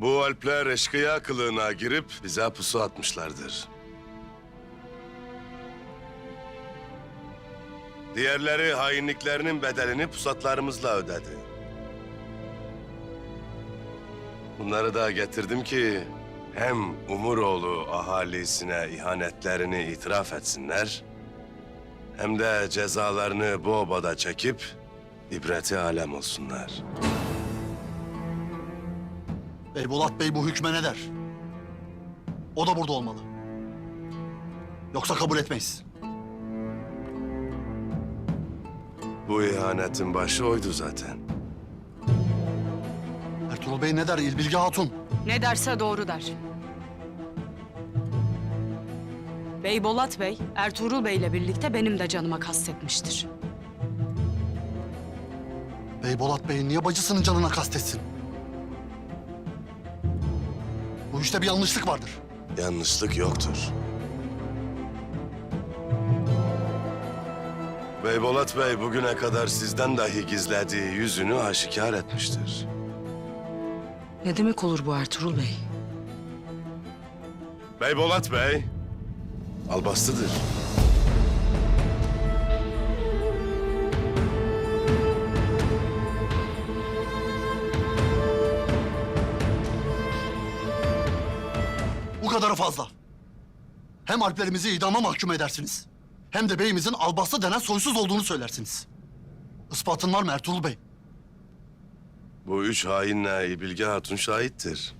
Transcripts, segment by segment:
Bu Alpler eşkıya kılığına girip bize pusu atmışlardır. Diğerleri hainliklerinin bedelini pusatlarımızla ödedi. Bunları da getirdim ki hem Umuroğlu ahalisine ihanetlerini itiraf etsinler... ...hem de cezalarını bu obada çekip ibreti alem olsunlar. Beybulat Bey bu hükme ne der? O da burada olmalı. Yoksa kabul etmeyiz. Bu ihanetin başı oydu zaten. Ertuğrul Bey ne der İlbilge Hatun? Ne derse doğru der. Bey Bolat Bey, Ertuğrul Bey ile birlikte benim de canıma kastetmiştir. Beybolat Bey niye bacısının canına kastetsin? Bu işte bir yanlışlık vardır. Yanlışlık yoktur. Beybolat Bey bugüne kadar sizden dahi gizlediği yüzünü aşikar etmiştir. Ne demek olur bu Ertuğrul Bey? Beybolat Bey, albastıdır. Kadarı fazla. Hem alplerimizi idama mahkum edersiniz. Hem de beyimizin albastı denen soysuz olduğunu söylersiniz. Ispatın var mı Ertuğrul Bey? Bu üç hainle Bilge Hatun şahittir.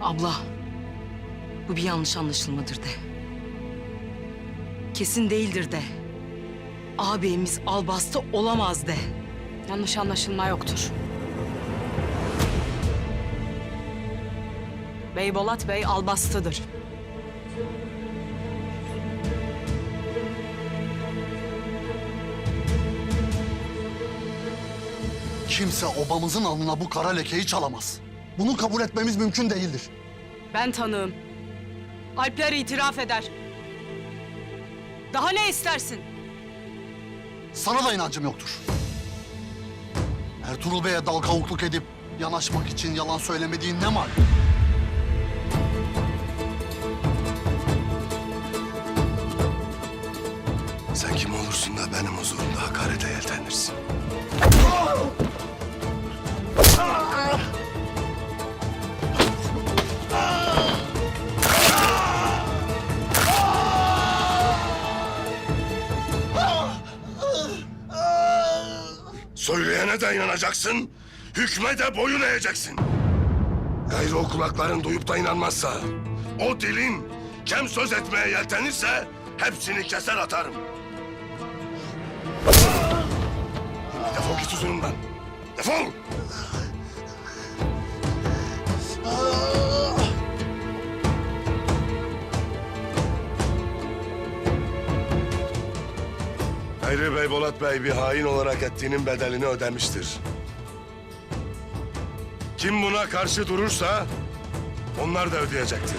Abla, bu bir yanlış anlaşılmadır de. Kesin değildir de. Ağabeyimiz albastı olamaz de. Yanlış anlaşılma yoktur. Bey Bolat Bey albastıdır. Kimse obamızın alnına bu kara lekeyi çalamaz. Bunu kabul etmemiz mümkün değildir. Ben tanığım. Alpler itiraf eder. Daha ne istersin? Sana da inancım yoktur. Ertuğrul Bey'e dal kavukluk edip yanaşmak için yalan söylemediğin ne mal? Sen kim olursun da benim huzurumda hakarete yeltenirsin? Söyleyene de inanacaksın, hükme de boyun eğeceksin. Gayrı o kulakların duyup da inanmazsa, o dilin kem söz etmeye yeltenirse hepsini keser atarım. Defol git huzurumdan. Defol! Hayri Bey Bolat Bey bir hain olarak ettiğinin bedelini ödemiştir. Kim buna karşı durursa onlar da ödeyecektir.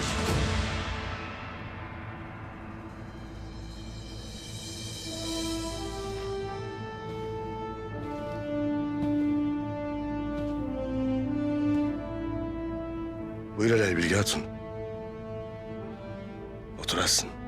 Buyur hele Bilge Hatun. Oturasın.